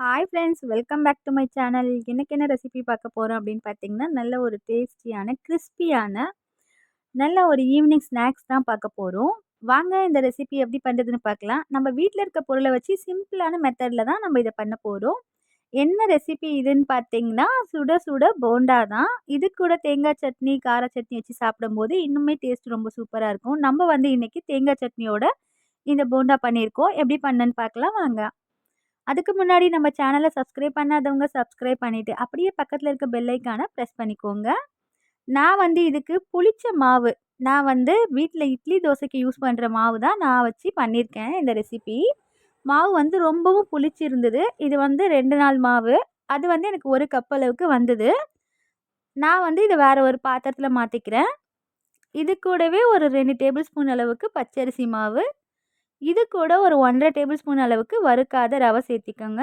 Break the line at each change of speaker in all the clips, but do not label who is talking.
Hi friends welcome back to my channel எனக்கு என்ன recipe பார்க்க போகிறோம் அப்படின்னு பார்த்தீங்கன்னா நல்ல ஒரு டேஸ்டியான கிறிஸ்பியான நல்ல ஒரு ஈவினிங் ஸ்நாக்ஸ் தான் பார்க்க போகிறோம் வாங்க இந்த ரெசிபி எப்படி பண்ணுறதுன்னு பார்க்கலாம். நம்ம வீட்டில் இருக்க பொருளை வச்சு சிம்பிளான மெத்தடில் தான் நம்ம இதை பண்ண போகிறோம் என்ன ரெசிபி இதுன்னு பார்த்தீங்கன்னா சுட சுட போண்டா தான். இது கூட தேங்காய் சட்னி கார சட்னி வச்சு சாப்பிடும்போது இன்னுமே டேஸ்ட் ரொம்ப சூப்பராக இருக்கும். நம்ம வந்து இன்றைக்கி தேங்காய் சட்னியோட இந்த போண்டா பண்ணியிருக்கோம். எப்படி பண்ணன்னு பார்க்கலாம். வாங்க. அதுக்கு முன்னாடி நம்ம சேனலை சப்ஸ்கிரைப் பண்ணாதவங்க சப்ஸ்கிரைப் பண்ணிவிட்டு அப்படியே பக்கத்தில் இருக்க பெல்லைக்கான ப்ரெஸ் பண்ணிக்கோங்க. நான் வந்து இதுக்கு புளிச்ச மாவு நான் வந்து வீட்டில் இட்லி தோசைக்கு யூஸ் பண்ணுற மாவு தான் நான் வச்சு பண்ணியிருக்கேன் இந்த ரெசிபி மாவு வந்து ரொம்பவும் புளிச்சிருந்தது. இது வந்து ரெண்டு நாள் மாவு. அது வந்து எனக்கு ஒரு கப் அளவுக்கு வந்தது. நான் வந்து இதை வேறு ஒரு பாத்திரத்தில் மாற்றிக்கிறேன் இது கூடவே ஒரு ரெண்டு டேபிள் ஸ்பூன் அளவுக்கு பச்சரிசி மாவு. இது கூட ஒரு ஒன்றரை டேபிள் ஸ்பூன் அளவுக்கு வறுக்காத ரவை சேர்த்திக்கோங்க.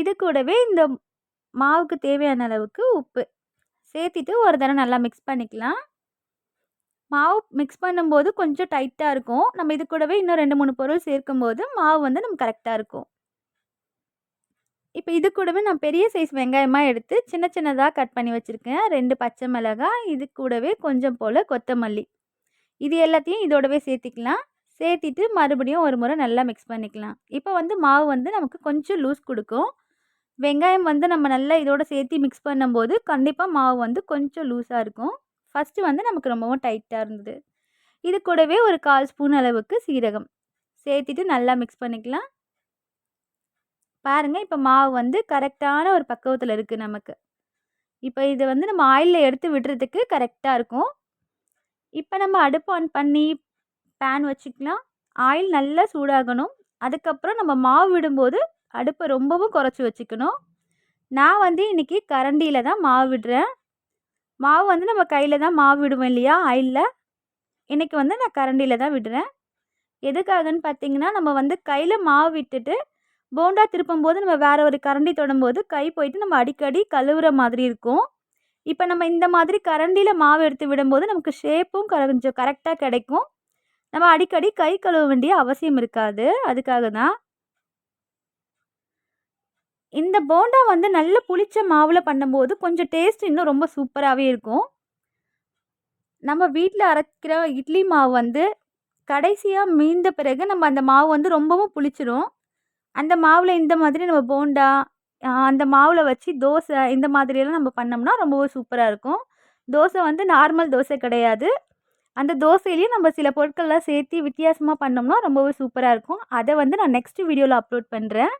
இது கூடவே இந்த மாவுக்கு தேவையான அளவுக்கு உப்பு. சேர்த்திட்டு ஒரு தடவை நல்லா மிக்ஸ் பண்ணிக்கலாம். மாவு மிக்ஸ் பண்ணும்போது கொஞ்சம் டைட்டாக இருக்கும். நம்ம இது கூடவே இன்னும் ரெண்டு மூணு பொருள் சேர்க்கும்போது மாவு வந்து நம்ம கரெக்டாக இருக்கும். இப்போ இது கூடவே நான் பெரிய சைஸ் வெங்காயமாக எடுத்து சின்ன சின்னதாக கட் பண்ணி வச்சுருக்கேன். ரெண்டு பச்சை மிளகாய் இது கூடவே கொஞ்சம் போல் கொத்தமல்லி. இது எல்லாத்தையும் இதோடவே சேர்த்திக்கலாம். சேர்த்திட்டு மறுபடியும் ஒரு முறை நல்லா மிக்ஸ் பண்ணிக்கலாம். இப்போ வந்து மாவு வந்து நமக்கு கொஞ்சம் லூஸ் கொடுக்கும். வெங்காயம் வந்து நம்ம நல்லா இதோடு சேர்த்து மிக்ஸ் பண்ணும்போது கண்டிப்பாக மாவு வந்து கொஞ்சம் லூஸாக இருக்கும். ஃபஸ்ட்டு வந்து நமக்கு ரொம்பவும் டைட்டாக இருந்தது. இது கூடவே ஒரு கால் ஸ்பூன் அளவுக்கு சீரகம். சேர்த்திட்டு நல்லா மிக்ஸ் பண்ணிக்கலாம். பாருங்கள் இப்போ மாவு வந்து கரெக்டான ஒரு பக்குவத்தில் இருக்குது நமக்கு. இப்போ இதை வந்து நம்ம ஆயிலில் எடுத்து விடுறதுக்கு கரெக்டாக இருக்கும். இப்போ நம்ம அடுப்பு ஆன் பண்ணி பேன் வச்சுக்கலாம். ஆயில் நல்லா சூடாகணும். அதுக்கப்புறம் நம்ம மாவு விடும்போது அடுப்பை ரொம்பவும் குறைச்சி வச்சுக்கணும். நான் வந்து இன்றைக்கி கரண்டியில் தான் மாவு விடுறேன். மாவு வந்து நம்ம கையில் தான் மாவு விடுவோம் இல்லையா? ஆயிலில் இன்றைக்கி வந்து நான் கரண்டியில் தான் விடுறேன். எதுக்காகன்னு பார்த்தீங்கன்னா நம்ம வந்து கையில் மாவு விட்டுட்டு போண்டா திருப்பும்போது நம்ம வேறு ஒரு கரண்டி தொடும்போது கை போயிட்டு நம்ம அடிக்கடி கழுவுற மாதிரி இருக்கும். இப்போ நம்ம இந்த மாதிரி கரண்டியில் மாவு எடுத்து விடும்போது நமக்கு ஷேப்பும் கொஞ்சம் கரெக்டாக கிடைக்கும். நம்ம அடிக்கடி கை கழுவ வேண்டிய அவசியம் இருக்காது. அதுக்காக தான். இந்த போண்டா வந்து நல்ல புளிச்ச மாவில் பண்ணும்போது கொஞ்சம் டேஸ்ட் இன்னும் ரொம்ப சூப்பராகவே இருக்கும். நம்ம வீட்டில் அரைக்கிற இட்லி மாவு வந்து கடைசியாக மீந்த பிறகு நம்ம அந்த மாவு வந்து ரொம்பவும் புளிச்சிரும். அந்த மாவில் இந்த மாதிரி நம்ம போண்டா அந்த மாவில் வச்சு தோசை இந்த மாதிரியெல்லாம் நம்ம பண்ணோம்னா ரொம்பவும் சூப்பராக இருக்கும். தோசை வந்து நார்மல் தோசை கிடையாது. அந்த தோசையிலையும் நம்ம சில பொருட்கள்லாம் சேர்த்து வித்தியாசமாக பண்ணோம்னா ரொம்பவே சூப்பராக இருக்கும். அதை வந்து நான் நெக்ஸ்ட் வீடியோவில் அப்லோட் பண்ணுறேன்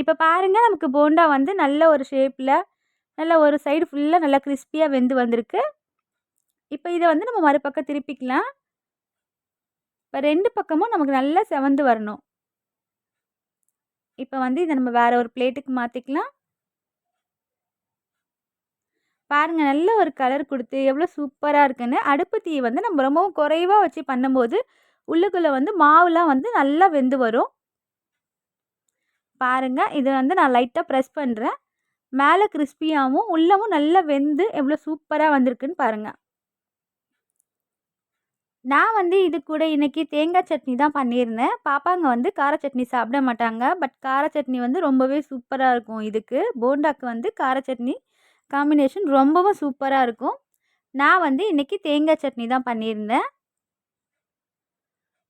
இப்போ பாருங்கள் நமக்கு போண்டா வந்து நல்ல ஒரு ஷேப்பில் நல்ல ஒரு சைடு ஃபுல்லாக நல்லா கிறிஸ்பியாக வெந்து வந்திருக்கு. இப்போ இதை வந்து நம்ம மறுபக்கம் திருப்பிக்கலாம். இப்போ ரெண்டு பக்கமும் நமக்கு நல்லா செவந்து வரணும். இப்போ வந்து இதை நம்ம வேறு ஒரு பிளேட்டுக்கு மாற்றிக்கலாம் பாருங்கள் நல்ல ஒரு கலர் கொடுத்து எவ்வளோ சூப்பராக இருக்குன்னு. அடுப்பு தீ வந்து நம்ம ரொம்பவும் குறைவாக வச்சு பண்ணும்போது உள்ளுக்குள்ளே வந்து மாவுலாம் வந்து நல்லா வெந்து வரும். பாருங்கள் இதை வந்து நான் லைட்டாக ப்ரெஸ் பண்ணுறேன் மேலே கிறிஸ்பியாகவும் உள்ளவும் நல்லா வெந்து எவ்வளோ சூப்பராக வந்திருக்குன்னு பாருங்கள் நான் வந்து இது கூட இன்றைக்கி தேங்காய் சட்னி தான் பண்ணியிருந்தேன். பாப்பாங்க வந்து கார சட்னி சாப்பிட மாட்டாங்க. பட் கார சட்னி வந்து ரொம்பவே சூப்பராக இருக்கும். இதுக்கு போண்டாக்கு வந்து கார சட்னி காம்பினேஷன் ரொம்பவும் சூப்பராக இருக்கும். நான் வந்து இன்றைக்கி தேங்காய் சட்னி தான் பண்ணியிருந்தேன்.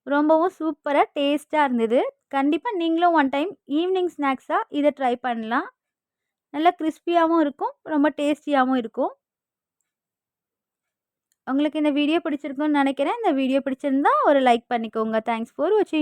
ரொம்பவும் சூப்பராக டேஸ்ட்டாக இருந்தது. கண்டிப்பாக நீங்களும் ஒன் டைம் ஈவினிங் ஸ்நாக்ஸாக இதை ட்ரை பண்ணலாம். நல்லா கிறிஸ்பியாகவும் இருக்கும் ரொம்ப டேஸ்டியாகவும் இருக்கும். உங்களுக்கு இந்த வீடியோ பிடிச்சிருக்குன்னு நினைக்கிறேன். இந்த வீடியோ பிடிச்சிருந்தா ஒரு லைக் பண்ணிக்கோங்க. தேங்க்ஸ் ஃபார் வாட்சிங்